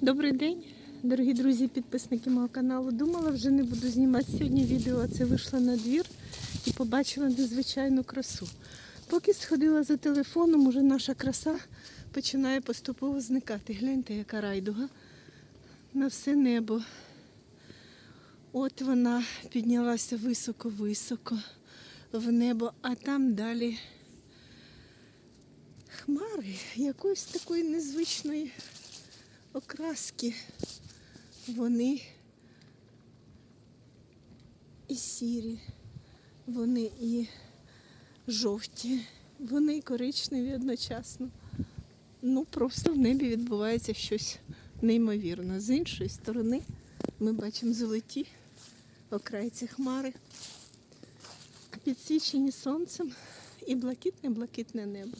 Добрий день, дорогі друзі, підписники мого каналу. Думала, вже не буду знімати сьогодні відео, а це вийшла на двір і побачила незвичайну красу. Поки сходила за телефоном, уже наша краса починає поступово зникати. Гляньте, яка райдуга на все небо. От вона піднялася високо-високо в небо, а там далі хмари якоїсь такої незвичної окраски. Вони і сірі, вони і жовті, вони і коричневі одночасно. Ну, просто в небі відбувається щось неймовірне. З іншої сторони ми бачимо золоті окрайці хмари, підсвічені сонцем і блакитне-блакитне небо.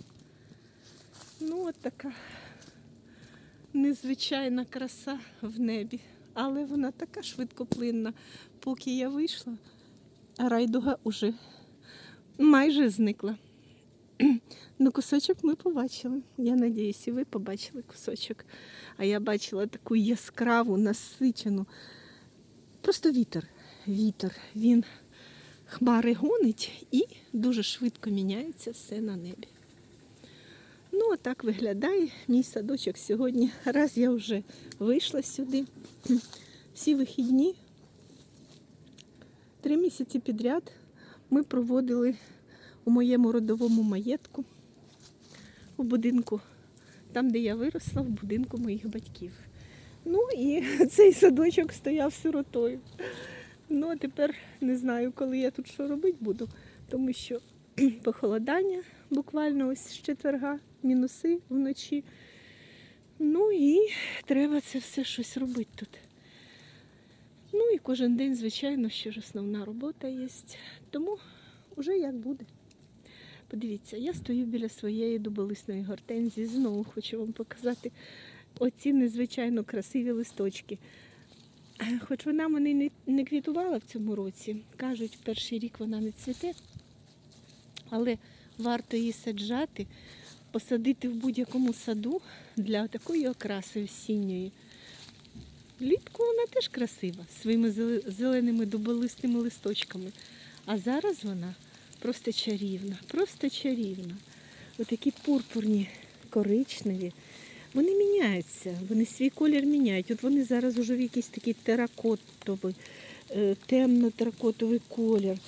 Ну, от така незвичайна краса в небі, але вона така швидкоплинна. Поки я вийшла, райдуга уже майже зникла. Ну, кусочок ми побачили. Я надіюсь, і ви побачили кусочок. А я бачила таку яскраву, насичену. Просто вітер. Вітер. Він хмари гонить і дуже швидко міняється все на небі. Отак виглядає мій садочок сьогодні. Раз я вже вийшла сюди. Всі вихідні, три місяці підряд ми проводили у моєму родовому маєтку, у будинку, там, де я виросла, в будинку моїх батьків. Ну і цей садочок стояв сиротою. Ну, а тепер не знаю, коли я тут що робити буду, тому що похолодання буквально ось з четверга, мінуси вночі. Ну і треба це все щось робити тут. Ну і кожен день, звичайно, ще ж основна робота є. Тому вже як буде. Подивіться, я стою біля своєї дуболисної гортензії. Знову хочу вам показати оці незвичайно красиві листочки. Хоч вона мене не, квітувала в цьому році. Кажуть, перший рік вона не цвіте, але варто її саджати, посадити в будь-якому саду для такої окраси осінньої. Влітку вона теж красива, своїми зеленими дуболистими листочками. А зараз вона просто чарівна, просто чарівна. Отакі пурпурні, коричневі. Вони міняються, вони свій колір міняють. От вони зараз уже в якийсь такий теракотовий, е, темно-теракотовий колір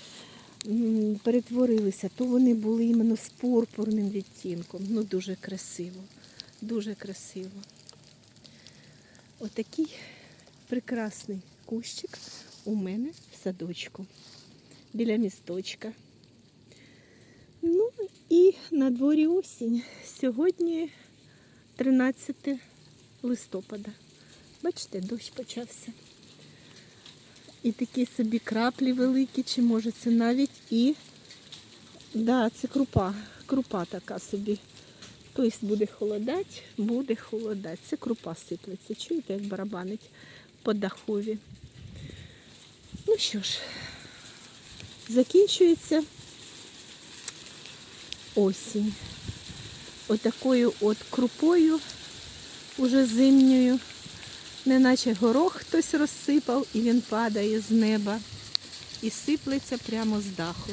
перетворилися. То вони були іменно з пурпурним відтінком. Ну дуже красиво, дуже красиво. Отакий прекрасний кущик у мене в садочку біля місточка. Ну і на дворі осінь. Сьогодні 13 листопада. Бачите, дощ почався. І такі собі краплі великі, чи може це навіть і да, це крупа, крупа така собі. Тобто буде холодать, буде холодать. Це крупа сиплеться. Чуєте, як барабанить по дахові. Ну що ж, закінчується осінь. Отакою от крупою, уже зимньою, неначе горох хтось розсипав, і він падає з неба і сиплеться прямо з даху.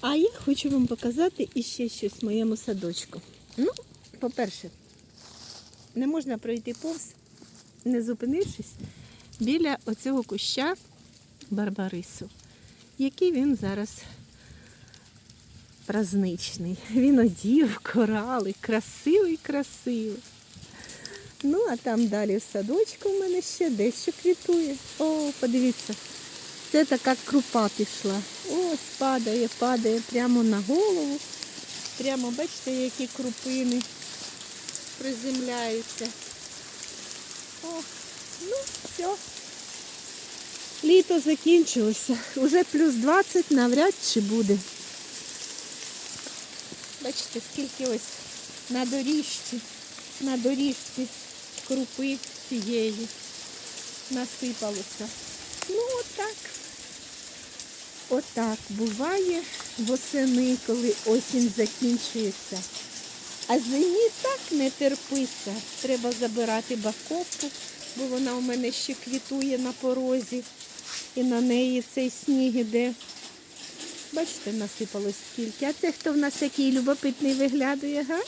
А я хочу вам показати іще щось в моєму садочку. Ну, по-перше, не можна пройти повз, не зупинившись біля оцього куща Барбарису, який він зараз праздничний. Він одів корали, красивий, красивий. Ну, а там далі в садочку в мене ще дещо квітує. О, подивіться, це така крупа пішла. Ось падає, падає прямо на голову. Прямо, бачите, які крупини приземляються. О, ну, все. Літо закінчилося. Уже плюс 20 навряд чи буде. Бачите, скільки ось на доріжці, на доріжці крупи цієї насипалося. Ну, отак. Отак буває восени, коли осінь закінчується. А зимі так не терпиться. Треба забирати бакопку, бо вона у мене ще квітує на порозі. І на неї цей сніг іде. Бачите, насипалось скільки. А це хто в нас такий любопитний виглядає, га?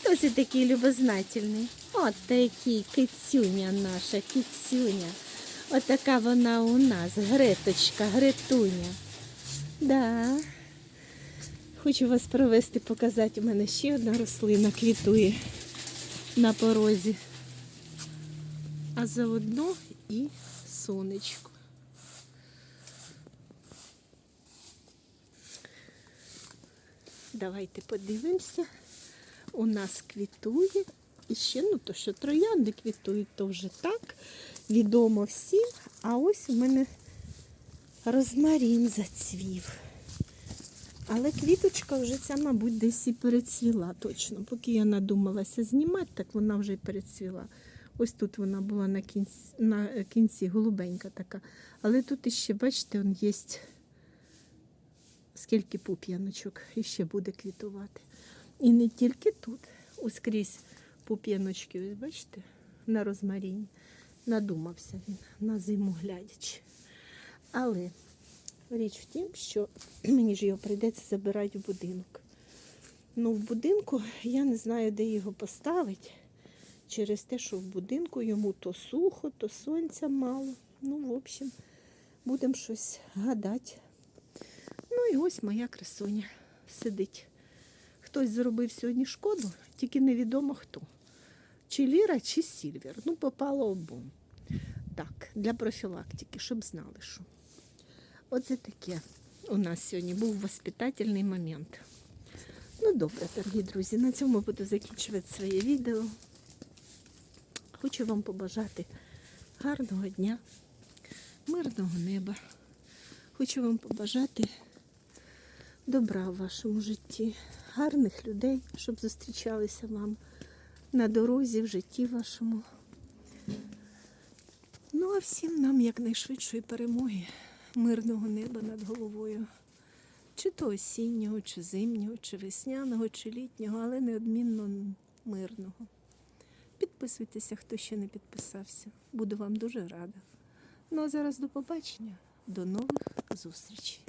Хто це такий любознательний? От такий кицюня наша, кицюня. Отака вона у нас, Греточка, Гретуня. Да. Хочу вас провести, показати. У мене ще одна рослина квітує на порозі. А заодно і сонечко. Давайте подивимося. У нас квітує. І ще, ну то що троянди квітують, то вже так відомо всім. А ось у мене розмарін зацвів. Але квіточка вже ця, мабуть, десь і перецвіла точно. Поки я надумалася знімати, так вона вже й перецвіла. Ось тут вона була на кінці, на кінці голубенька така. Але тут іще, бачите, он є скільки пуп'яночок і ще буде квітувати. І не тільки тут, ось крізь пуп'яночки, ось бачите, на розмаріні. Надумався він на зиму глядячи. Але річ в тім, що мені ж його прийдеться забирати в будинок. Ну, в будинку я не знаю, де його поставити. Через те, що в будинку йому то сухо, то сонця мало. Ну, в общем, будемо щось гадати. Ну і ось моя красуня сидить. Хтось зробив сьогодні шкоду, тільки невідомо хто. Чи Ліра, чи Сільвер. Ну, попало обом. Так, для профілактики, щоб знали, що. Оце таке у нас сьогодні був воспитательний момент. Ну, добре, дорогі друзі, на цьому буду закінчувати своє відео. Хочу вам побажати гарного дня, мирного неба. Хочу вам побажати добра в вашому житті, гарних людей, щоб зустрічалися вам на дорозі, в житті вашому. Ну, а всім нам якнайшвидшої перемоги, мирного неба над головою. Чи то осіннього, чи зимнього, чи весняного, чи літнього, але неодмінно мирного. Підписуйтеся, хто ще не підписався. Буду вам дуже рада. Ну а зараз до побачення, до нових зустрічей.